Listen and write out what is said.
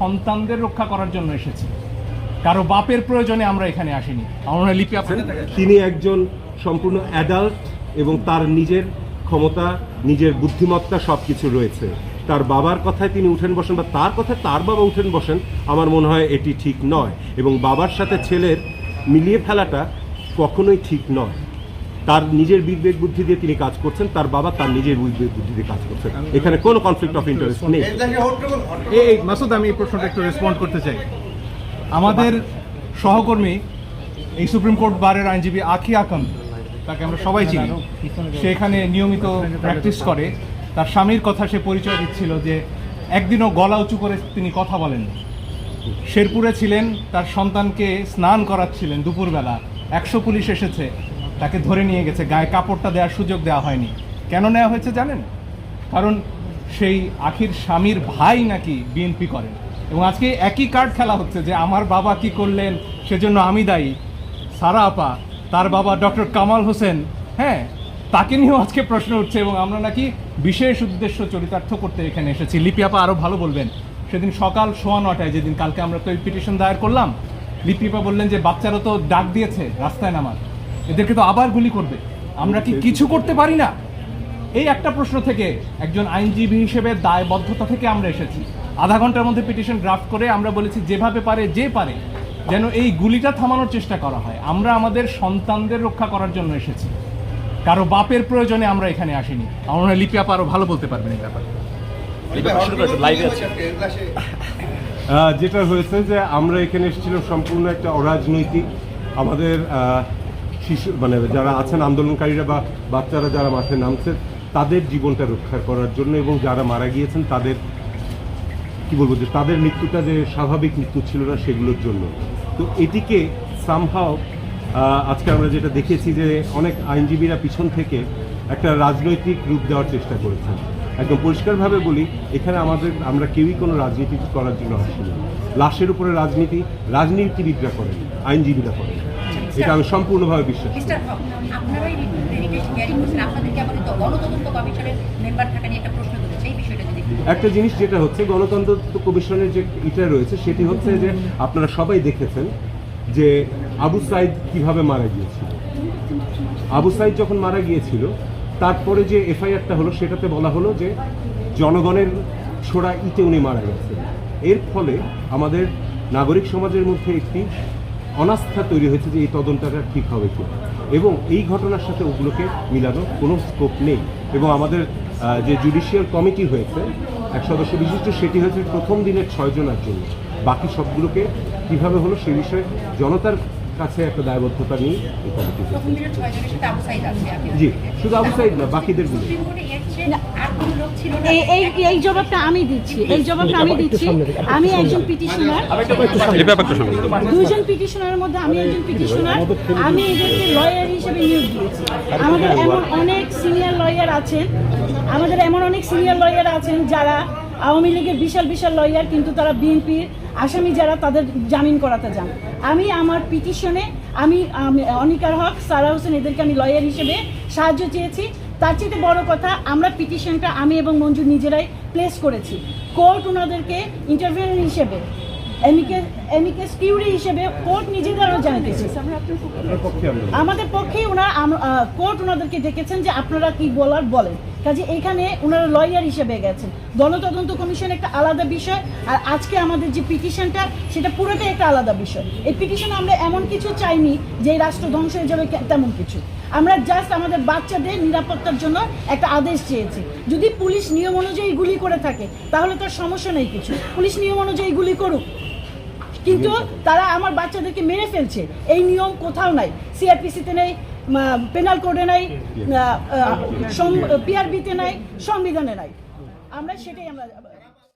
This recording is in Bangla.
সন্তানদের রক্ষা করার জন্য এসেছি। কারও বাপের প্রয়োজনে আমরা এখানে আসিনি। আমরা লিপি তিনি একজন সম্পূর্ণ অ্যাডাল্ট এবং তার নিজের ক্ষমতা নিজের বুদ্ধিমত্তা সব কিছু রয়েছে। তার বাবার কথায় তিনি উঠেন বসেন বা তার কথায় তার বাবা উঠেন বসেন আমার মনে হয় এটি ঠিক নয়। এবং বাবার সাথে ছেলের মিলিয়ে ফেলাটা কখনোই ঠিক নয়। তার নিজের বিবেক বুদ্ধি দিয়ে তিনি কাজ করছেন, তার বাবা তার নিজের বিবেক বুদ্ধি দিয়ে কাজ করছেন। এখানে কোনো কনফ্লিক্ট অফ ইন্টারেস্ট নেই। এই মাসুদ, আমি এই প্রশ্নটা একটু রেসপন্ড করতে চাই। আমাদের সহকর্মী, এই সুপ্রিম কোর্ট বারের আইনজীবী আখি আকাম তাকে আমরা সবাই চিনি, সে এখানে নিয়মিত প্র্যাকটিস করে। তার স্বামীর কথা সে পরিচয় দিচ্ছিল যে একদিনও গলা উঁচু করে তিনি কথা বলেন শেরপুরে ছিলেন, তার সন্তানকে স্নান করাচ্ছিলেন দুপুরবেলা। একশো পুলিশ এসেছে। তাকে ধরে নিয়ে গেছে, গায়ে কাপড়টা দেওয়ার সুযোগ দেওয়া হয়নি। কেন নেওয়া হয়েছে জানেন? কারণ সেই আখির স্বামীর ভাই নাকি বিএনপি করেন। এবং আজকে একই কার্ড খেলা হচ্ছে যে আমার বাবা কি করলেন, সেজন্য আমি দায়ী। সারা আপা, তার বাবা ডক্টর কামাল হোসেন হ্যাঁ তাকে নিয়েও আজকে প্রশ্ন উঠছে এবং আমরা নাকি বিশেষ উদ্দেশ্য চরিতার্থ করতে এখানে এসেছি। লিপি আপা আরও ভালো বলবেন। সেদিন সকাল সোয়া নটায় যেদিন কালকে আমরা তো পিটিশন দায়ের করলাম, লিপি আপা বললেন যে, বাচ্চারা তো ডাক দিয়েছে, রাস্তায় নামার। এদেরকে তো আবার গুলি করবে। আমরা কি কিছু করতে পারি না? এই একটা প্রশ্ন থেকে একজন আইনজীবী হিসেবে দায়বদ্ধতা থেকে আমরা এসেছি। আধা ঘণ্টার মধ্যে পিটিশন ড্রাফট করে আমরা বলেছি যেভাবে পারে যে পারে যেন এই গুলিটা থামানোর চেষ্টা করা হয়। আমরা আমাদের সন্তানদের রক্ষা করার জন্য এসেছি। কারও বাপের প্রয়োজনে আমরা এখানে আসিনি। আমরা লিপি আপা আরও ভালো বলতে পারবেন এই ব্যাপারে। যেটা হয়েছে যে আমরা এখানে এসেছিলাম সম্পূর্ণ একটা অরাজনৈতিক। আমাদের শিশু মানে যারা আছেন আন্দোলনকারীরা বা বাচ্চারা যারা মাঠে নামছে তাদের জীবনটা রক্ষা করার জন্য এবং যারা মারা গিয়েছেন, তাদের, কি বলব, যে তাদের মৃত্যুটা যে স্বাভাবিক মৃত্যু ছিল না, সেগুলোর জন্য। তো এটিকে সামহাও আজকে আমরা যেটা দেখেছি যে অনেক আইনজীবীরা পিছন থেকে একটা রাজনৈতিক রূপ দেওয়ার চেষ্টা করেছেন। একদম পরিষ্কারভাবে বলি, এখানে আমাদের, আমরা কেউই কোনো রাজনীতি করার জন্য আসিনি। লাশের উপরে রাজনীতি, রাজনীতিবিদরা করেন, আইনজীবীরা করেন। এটা আমি সম্পূর্ণভাবে বিশ্বাস একটা জিনিস যেটা হচ্ছে গণতন্ত্র কমিশনের যে এটা রয়েছে সেটি হচ্ছে যে আপনারা সবাই দেখেছেন যে আবু সাইদ কীভাবে মারা গিয়েছিল। আবু সাইদ যখন মারা গিয়েছিল তারপরে যে এফআইআরটা হলো সেটাতে বলা হলো যে জনগণের ছোড়া ইতে উনি মারা গেছেন। এর ফলে আমাদের নাগরিক সমাজের মধ্যে একটি অনাস্থা তৈরি হয়েছে যে এই তদন্তটা ঠিক হবে কি এবং এই ঘটনার সাথে ওগুলোকে মিলানোর কোনো স্কোপ নেই। এবং আমাদের যে জুডিশিয়াল কমিটি হয়েছে, এক সদস্য বিশিষ্ট, সেটি হয়েছে প্রথম দিনের ছয়জনের জন্য। বাকি সবগুলোকে কীভাবে হলো সে বিষয়ে জনতার কাছে একটা দায়বদ্ধতা নিয়ে এই কমিটি জি শুধু আবু সাইদ না বাকিদেরগুলো। এই জবাবটা আমি দিচ্ছি এই জবাবটা আমি দিচ্ছি। আমি একজন পিটিশনার। পিটিশনারের মধ্যে আমি একজন পিটিশনার। আমি এদেরকে লয়ার হিসেবে নিয়োগ দিয়েছি। আমাদের এমন অনেক সিনিয়র লয়ার আছেন। আমাদের এমন অনেক সিনিয়র লয়ার আছেন যারা আওয়ামী লীগের বিশাল বিশাল লয়ার কিন্তু তারা বিএনপির আসামি যারা তাদের জামিন করাতে যান। আমি আমার পিটিশনে আমি অনিকার হক সারা হোসেন এদেরকে আমি লয়ার হিসেবে সাহায্য চেয়েছি। তার চেয়ে বড় কথা আমরা পিটিশনটা আমি এবং মঞ্জু নিজেরাই প্লেস করেছি। কোর্ট ওনাদেরকে ইন্টারভিউ হিসেবে এমিকে এমিকেস কিউরি হিসেবে কোর্ট নিজেদেরও জানাতেছে পক্ষে আমাদের পক্ষেই ওনারা কোর্ট ওনাদেরকে ডেকেছেন যে আপনারা কি বলার বলেন। কাজে এখানে ওনারা লয়ার হিসেবে গেছেন। গণতদন্ত কমিশন একটা আলাদা বিষয়, আর আজকে আমাদের যে পিটিশনটা, সেটা পুরোটাই একটা আলাদা বিষয়। এই পিটিশনে আমরা এমন কিছু চাইনি যে রাষ্ট্র ধ্বংস হয়ে যাবে, তেমন কিছু। আমরা জাস্ট আমাদের বাচ্চাদের নিরাপত্তার জন্য একটা আদেশ চেয়েছি। যদি পুলিশ নিয়ম অনুযায়ী গুলি করে থাকে, তাহলে তার সমস্যা নেই কিছু। পুলিশ নিয়ম অনুযায়ী গুলি করুক। কিন্তু তারা আমার বাচ্চাদেরকে মেরে ফেলছে। এই নিয়ম কোথাও নাই। সিআরপিসিতে নেই পেনাল কোডে নাই পিআরবিতে নাই সংবিধানে নাই। আমরা সেটাই আমরা